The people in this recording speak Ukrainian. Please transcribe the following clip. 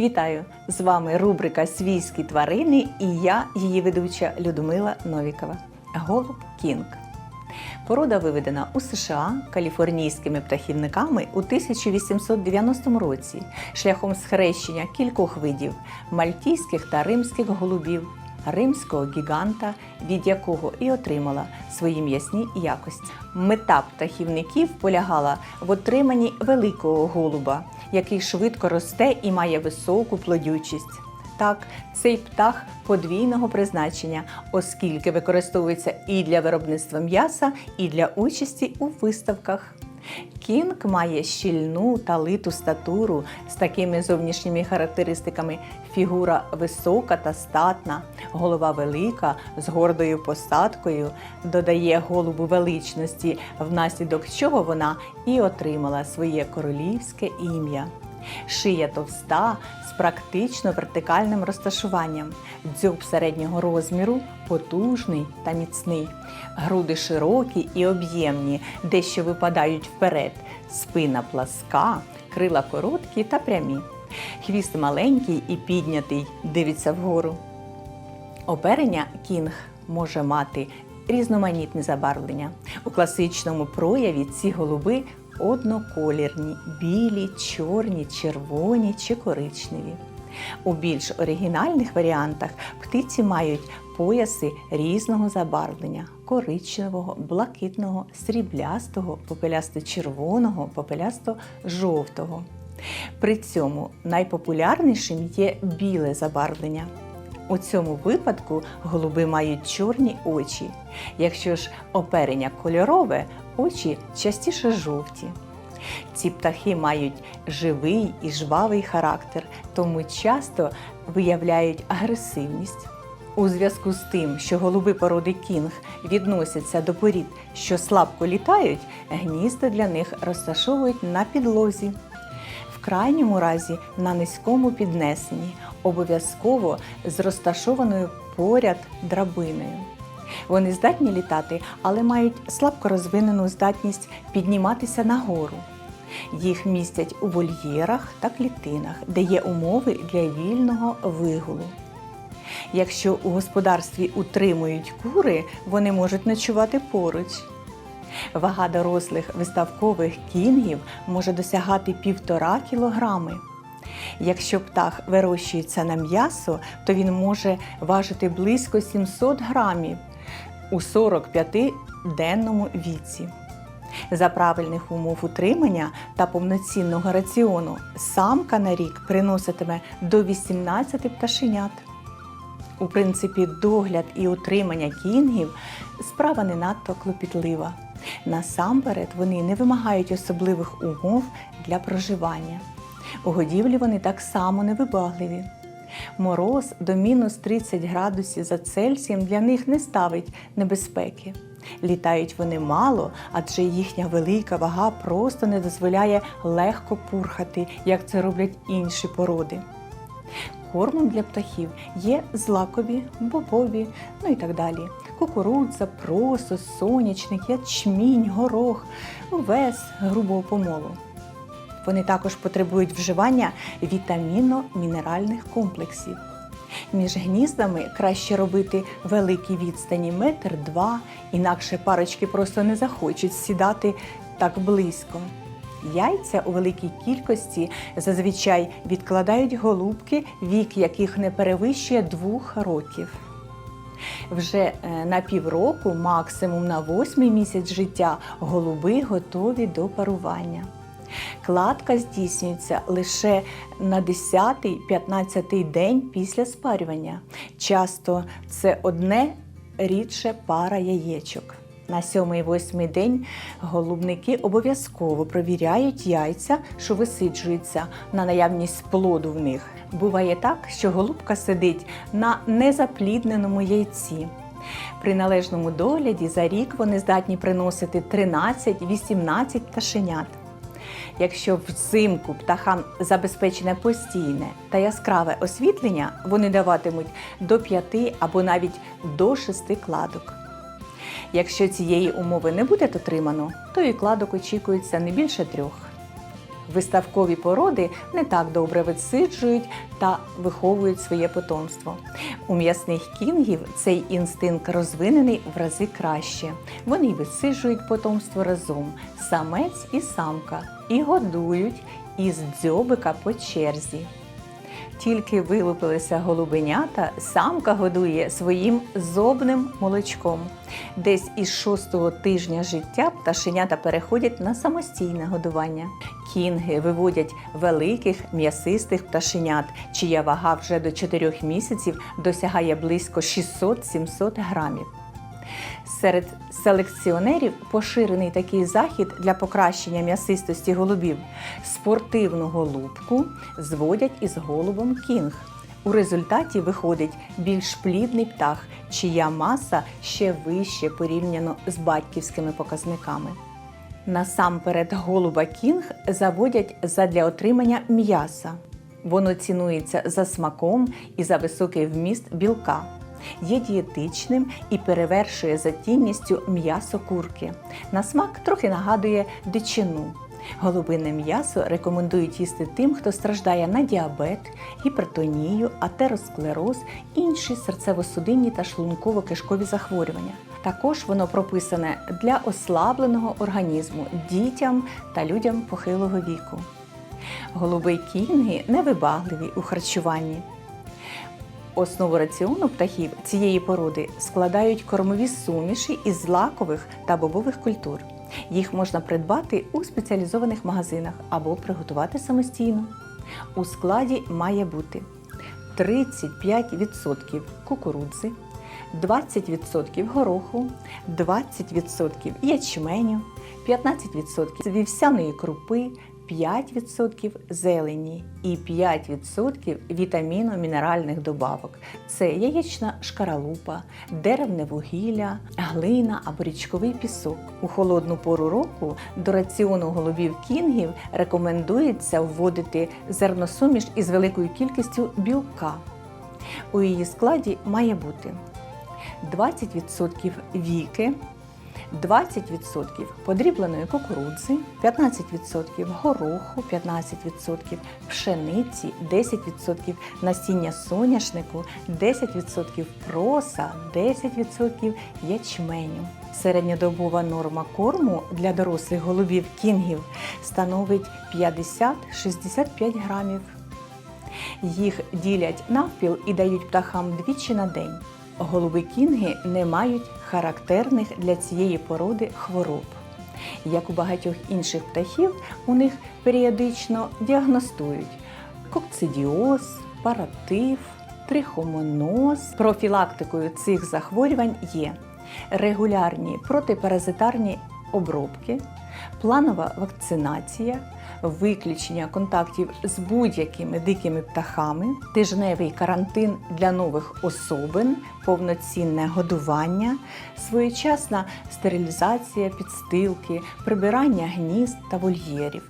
Вітаю! З вами рубрика Свійські тварини і я, її ведуча Людмила Новікова. Голуб Кінг. Порода виведена у США каліфорнійськими птахівниками у 1890 році шляхом схрещення кількох видів мальтійських та римських голубів, римського гіганта, від якого і отримала свої м'ясні якості. Мета птахівників полягала в отриманні великого голуба, який швидко росте і має високу плодючість. Так, цей птах подвійного призначення, оскільки використовується і для виробництва м'яса, і для участі у виставках. Кінг має щільну та литу статуру з такими зовнішніми характеристиками: фігура висока та статна, голова велика з гордою посадкою, додає голубу величності, внаслідок чого вона і отримала своє королівське ім'я. Шия товста з практично вертикальним розташуванням, дзьоб середнього розміру, потужний та міцний, груди широкі і об'ємні, дещо випадають вперед, спина пласка, крила короткі та прямі. Хвіст маленький і піднятий, дивиться вгору. Оперення кінг може мати різноманітне забарвлення. У класичному прояві ці голуби одноколірні, білі, чорні, червоні чи коричневі. У більш оригінальних варіантах птиці мають пояси різного забарвлення коричневого, блакитного, сріблястого, попелясто-червоного, попелясто-жовтого. При цьому найпопулярнішим є біле забарвлення. У цьому випадку голуби мають чорні очі. Якщо ж оперення кольорове, очі частіше жовті. Ці птахи мають живий і жвавий характер, тому часто виявляють агресивність. У зв'язку з тим, що голуби породи кінг відносяться до порід, що слабко літають, гнізда для них розташовують на підлозі. В крайньому разі на низькому піднесенні, обов'язково з розташованою поряд драбиною. Вони здатні літати, але мають слабко розвинену здатність підніматися нагору. Їх містять у вольєрах та клітинах, де є умови для вільного вигулу. Якщо у господарстві утримують кури, вони можуть ночувати поруч. Вага дорослих виставкових кінгів може досягати півтора кілограми. Якщо птах вирощується на м'ясо, то він може важити близько 700 грамів у 45-денному віці. За правильних умов утримання та повноцінного раціону самка на рік приноситиме до 18 пташенят. У принципі, догляд і утримання кінгів справа не надто клопітлива. Насамперед вони не вимагають особливих умов для проживання. У годівлі вони так само невибагливі. Мороз до мінус 30 градусів за Цельсієм для них не ставить небезпеки. Літають вони мало, адже їхня велика вага просто не дозволяє легко пурхати, як це роблять інші породи. Кормом для птахів є злакові, бобові, ну і так далі. Кукурудза, просо, сонячник, ячмінь, горох, овес грубого помолу. Вони також потребують вживання вітамінно-мінеральних комплексів. Між гніздами краще робити великі відстані метр два, інакше парочки просто не захочуть сідати так близько. Яйця у великій кількості зазвичай відкладають голубки, вік яких не перевищує двох років. Вже е, на півроку, максимум на восьмий місяць життя, голуби готові до парування. Кладка здійснюється лише на 10-15 день після спарювання. Часто це одне рідше пара яєчок. На сьомий восьмий день голубники обов'язково провіряють яйця, що висиджуються на наявність плоду в них. Буває так, що голубка сидить на незаплідненому яйці. При належному догляді за рік вони здатні приносити 13-18 пташенят. Якщо взимку птахам забезпечене постійне та яскраве освітлення, вони даватимуть до 5 або навіть до 6 кладок. Якщо цієї умови не буде дотримано, то і кладок очікується не більше трьох. Виставкові породи не так добре відсиджують та виховують своє потомство. У м'ясних кінгів цей інстинкт розвинений в рази краще. Вони висиджують потомство разом, самець і самка, і годують із дзьобика по черзі. Тільки вилупилися голубенята, самка годує своїм зобним молочком. Десь із шостого тижня життя пташенята переходять на самостійне годування. Кінги виводять великих м'ясистих пташенят, чия вага вже до 4 місяців досягає близько 600-700 грамів. Серед селекціонерів поширений такий захід для покращення м'ясистості голубів. Спортивну голубку зводять із голубом кінг. У результаті виходить більш плідний птах, чия маса ще вище порівняно з батьківськими показниками. Насамперед голуба кінг заводять задля отримання м'яса. Воно цінується за смаком і за високий вміст білка. Є дієтичним і перевершує за цінністю м'ясо курки. На смак трохи нагадує дичину. Голубине м'ясо рекомендують їсти тим, хто страждає на діабет, гіпертонію, атеросклероз, інші серцево-судинні та шлунково-кишкові захворювання. Також воно прописане для ослабленого організму дітям та людям похилого віку. Голуби кінги невибагливі у харчуванні. Основу раціону птахів цієї породи складають кормові суміші із злакових та бобових культур. Їх можна придбати у спеціалізованих магазинах або приготувати самостійно. У складі має бути 35% кукурудзи, 20% гороху, 20% ячменю, 15% вівсяної крупи, 5% зелені і 5% вітаміно-мінеральних добавок. Це яєчна шкаралупа, деревне вугілля, глина або річковий пісок. У холодну пору року до раціону голубів кінгів рекомендується вводити зерносуміш із великою кількістю білка. У її складі має бути 20% віки, 20% подрібленої кукурудзи, 15% гороху, 15% пшениці, 10% насіння соняшнику, 10% проса, 10% ячменю. Середньодобова норма корму для дорослих голубів кінгів становить 50-65 грамів. Їх ділять навпіл і дають птахам двічі на день. Голуби кінги не мають характерних для цієї породи хвороб. Як у багатьох інших птахів, у них періодично діагностують кокцидіоз, паратиф, трихомоноз. Профілактикою цих захворювань є регулярні протипаразитарні обробки, планова вакцинація, виключення контактів з будь-якими дикими птахами, тижневий карантин для нових особин, повноцінне годування, своєчасна стерилізація підстилки, прибирання гнізд та вольєрів.